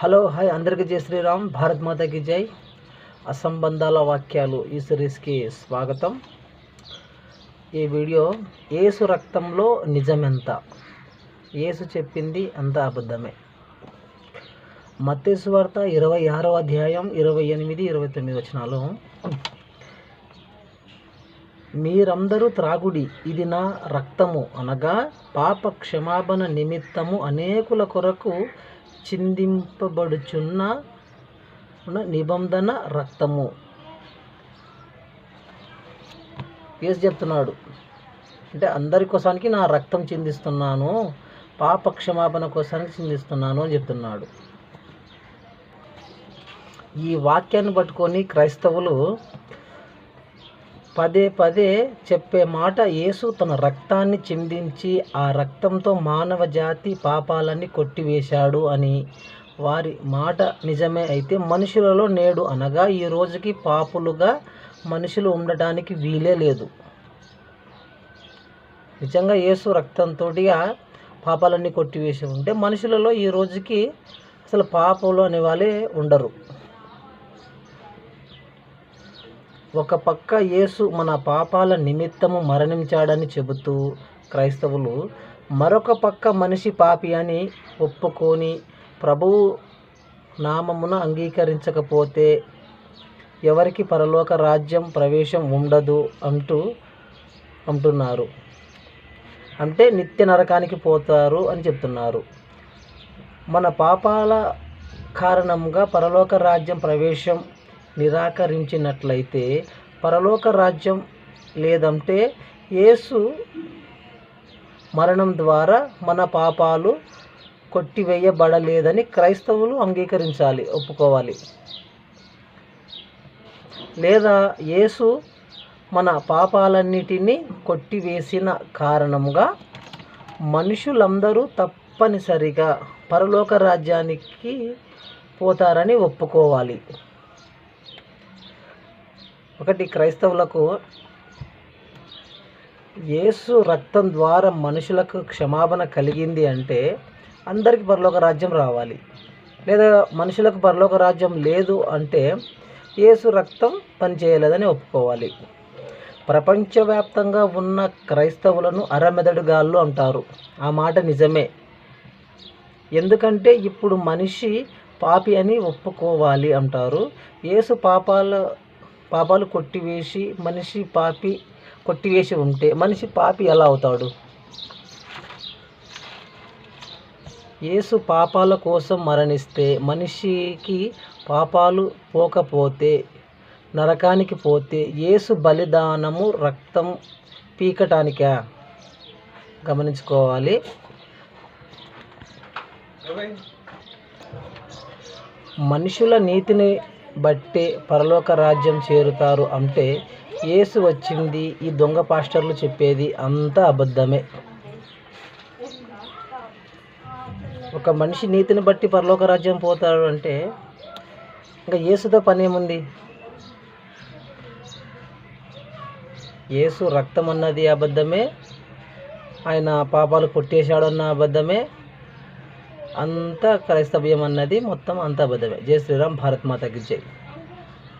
Hello hi అందరికీ జై శ్రీరామ్. భారత్ మాతకి జై. అసంబంధాల వాక్యాలు ఈ సిరీస్కి స్వాగతం. ఈ వీడియో ఏసు రక్తంలో నిజమెంత? ఏసు చెప్పింది అంత అబద్ధమే. మత్తేసు వార్త ఇరవై ఆరో అధ్యాయం ఇరవై ఎనిమిది ఇరవై తొమ్మిది వచనాలు. మీరందరూ త్రాగుడి ఇది నా రక్తము అనగా పాప క్షమాపణ నిమిత్తము అనేకుల కొరకు చిందింపబడుచున్న నిబంధన రక్తము. యేసు చెప్తున్నాడు అంటే అందరి కోసానికి నా రక్తం చిందిస్తున్నాను పాప క్షమాపణ కోసానికి చిందిస్తున్నాను అని చెప్తున్నాడు. ఈ వాక్యాన్ని పట్టుకొని క్రైస్తవులు పదే పదే చెప్పే మాట యేసు తన రక్తాన్ని చిందించి ఆ రక్తంతో మానవ జాతి పాపాలన్నీ కొట్టివేశాడు అని. వారి మాట నిజమే అయితే మనుషులలో నేడు అనగా ఈ రోజుకి పాపులుగా మనుషులు ఉండటానికి వీలే లేదు. నిజంగా యేసు రక్తంతో పాపాలన్నీ కొట్టివేసి ఉంటే మనుషులలో ఈ రోజుకి అసలు పాపలు అనే వాళ్ళే ఉండరు. ఒక పక్క యేసు మన పాపాల నిమిత్తము మరణించాడని చెబుతూ క్రైస్తవులు మరొక పక్క మనిషి పాపి అని ఒప్పుకొని ప్రభువు నామమున అంగీకరించకపోతే ఎవరికి పరలోక రాజ్యం ప్రవేశం ఉండదు అంటూ అంటున్నారు. అంటే నిత్య నరకానికి పోతారు అని చెప్తున్నారు. మన పాపాల కారణంగా పరలోక రాజ్యం ప్రవేశం నిరాకరించినట్లయితే పరలోక రాజ్యం లేదంటే యేసు మరణం ద్వారా మన పాపాలు కొట్టివేయబడలేదని క్రైస్తవులు అంగీకరించాలి ఒప్పుకోవాలి. లేదా యేసు మన పాపాలన్నిటినీ కొట్టివేసిన కారణంగా మనుషులందరూ తప్పనిసరిగా పరలోక రాజ్యానికి పోతారని ఒప్పుకోవాలి. ఒకటి క్రైస్తవులకు యేసు రక్తం ద్వారా మనుషులకు క్షమాపణ కలిగింది అంటే అందరికీ పరలోక రాజ్యం రావాలి. లేదా మనుషులకు పరలోక రాజ్యం లేదు అంటే యేసు రక్తం పనిచేయలేదని ఒప్పుకోవాలి. ప్రపంచవ్యాప్తంగా ఉన్న క్రైస్తవులను అరమెదడుగాళ్ళు అంటారు. ఆ మాట నిజమే. ఎందుకంటే ఇప్పుడు మనిషి పాపి అని ఒప్పుకోవాలి అంటారు. యేసు పాపాల పాపాలు కొట్టివేసి మనిషి పాపి కొట్టివేసి ఉంటే మనిషి పాపి ఎలా అవుతాడు? యేసు పాపాల కోసం మరణిస్తే మనిషికి పాపాలు పోకపోతే నరకానికి పోతే యేసు బలిదానము రక్తం పీకటానికా? గమనించుకోవాలి. మనుషుల నీతిని బట్టే పరలోక రాజ్యం చేరుతారు అంటే యేసు వచ్చింది ఈ దొంగ పాస్టర్లు చెప్పేది అంతా అబద్ధమే. ఒక మనిషి నీతిని బట్టి పరలోక రాజ్యం పోతాడు అంటే ఇంకా యేసుతో పనేముంది ఏసు యేసు రక్తం అన్నది అబద్ధమే ఆయన పాపాలు కొట్టేశాడు అన్న అబద్ధమే అంతా క్రైస్తవ్యం అన్నది మొత్తం అంతా అబద్ధమే. జై శ్రీరామ్ భారత్ మాతకి జై.